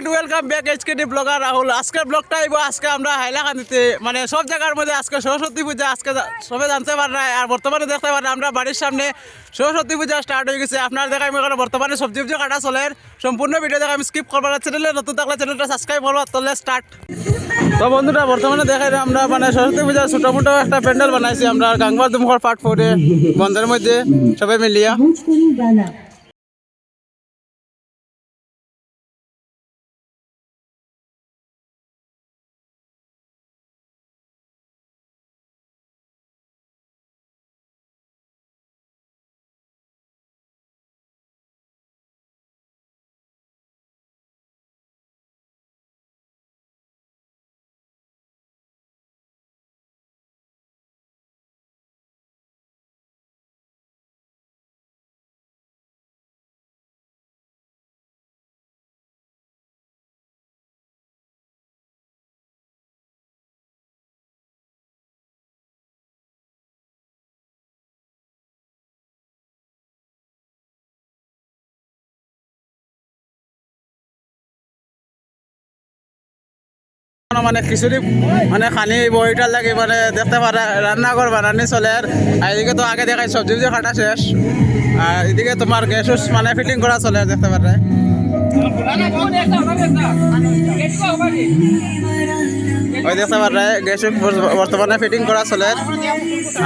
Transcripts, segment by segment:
And welcome back HKD blogger Rahul আজকের ব্লগটা আইব আজকে আমরা হাইলাকান্দিতে মানে সব জায়গার মধ্যে আজকে সরস্বতী পূজা, আজকে সবে জানতে পার না আর বর্তমানে দেখতে পারেন আমরা বাড়ির সামনে সরস্বতী পূজা স্টার্ট হয়ে গেছে। আপনার দেখাই এখানে বর্তমানে সবজি উবজি কাটা চলে। সম্পূর্ণ ভিডিও দেখা আমি স্কিপ করবার চ্যানেলে নতুন থাকলে চ্যানেলটা সাবস্ক্রাইব করবার তাহলে স্টার্ট তো বন্ধুরা, বর্তমানে দেখাই আমরা মানে সরস্বতী পূজার ছোটো মোটো একটা প্যান্ডেল বানাইছি আমরা গাঙ্গবার দুমুখর পাট ফোরে বন্ধের মধ্যে সবাই মিলিয়া। মানে খিচুড়ি মানে খানি বইটার লাগে মানে দেখতে পারে রান্নাঘর বানানি চলে আর এদিকে তো আগে দেখাই সবজি উবজি কাটা শেষ। আর এদিকে তোমার গ্যাস মানে ফিটিং করা চলে দেখতে পারে ওই দেখতে পারে গ্যাস বর্তমানে ফিটিং করা চলে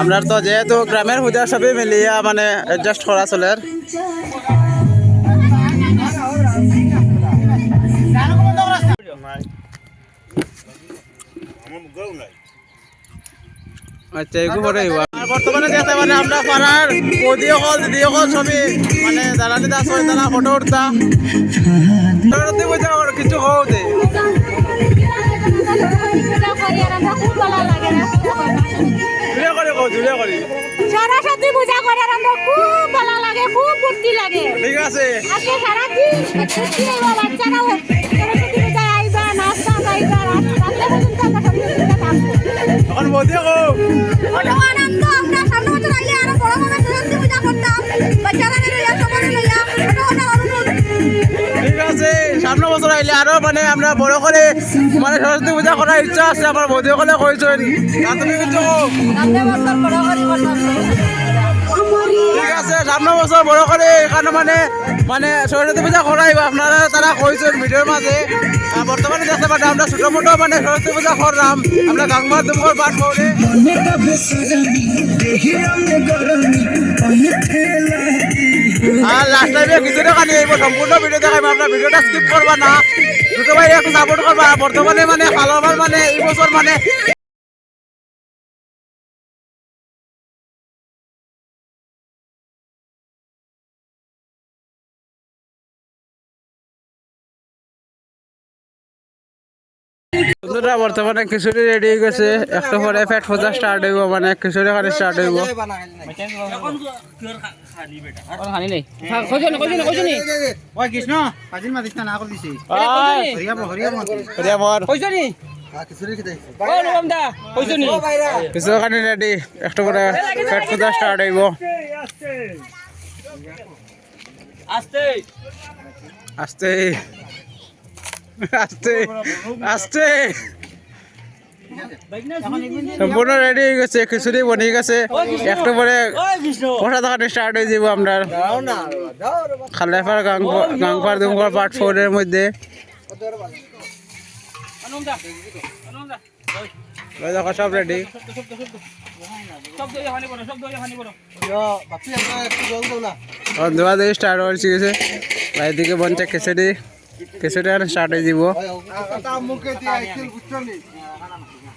আমরা তো যেহেতু গ্রামের পূজা সবই মিলিয়া মানে অ্যাডজাস্ট করা চলে আচ্ছা এগু পরে বর্তমানে দেখতে পারে আমরা পাড়ার দিদি অকল ছবি। মানে দালালি দাস হয় তারা ফটো উঠতা। কিছু হওতে জুড়ে করে কো জুড়ে করি। সরস্বতী পূজা করে আমরা খুব ভালো লাগে খুব ফুর্তি লাগে। ঠিক আছে। আজকে মানে আমরা বড় করে মানে সরস্বতী পূজা করার ইচ্ছা আছে, আমার বৌদি সকলে তুমি কিন্তু ঠিক আছে সামনে বছর বড় করে এখানে মানে মানে সরস্বতী পূজা করাইব আপনারা তারা কইছেন ভিডিওর মাঝে। বর্তমানে দেখতে পাচ্ছি আমরা ছোট মোটো মানে সরস্বতী পূজা করলাম। আমরা গাঙ্গমার দুমকর পাঠ করে আর লাস্ট টাইমে কিছুটা খালি আইব সম্পূর্ণ ভিডিও দেখাইম আপনার ভিডিওটা স্কিপ করবা না। দুটো সাপোর্ট করবা। বর্তমানে মানে ভালোবার মানে এই বছর মানে বন্ধুরা বর্তমানে খিচুড়ি রেডি হয়ে গেছে। একটু পরে পেট ফোজা স্টার্ট হইব মানে খিচুড়ি খানি স্টার্ট হইব। হ্যাঁ, রেডি একটু পেট ফোজা স্টার্ট হইব। আস্তে। আস্তে। আস্তে। সম্পূর্ণ রেডি হয়ে গেছে খিচুড়ি বনে গেছে। একটু পরে প্রসাদ খানি স্টার্ট হয়ে যাব আমরা। খালেফার গাংপার দুমকর পার্ট ফোরের মধ্যে। সব রেডি বাপি, আমরা একটু জল দাও না। ধোয়া স্টার্ট হয়ে গেছে। বাইদিকে বনছে খিচুড়ি। খিচুড়ি আর স্টার্ট হয়ে যাব। মুখে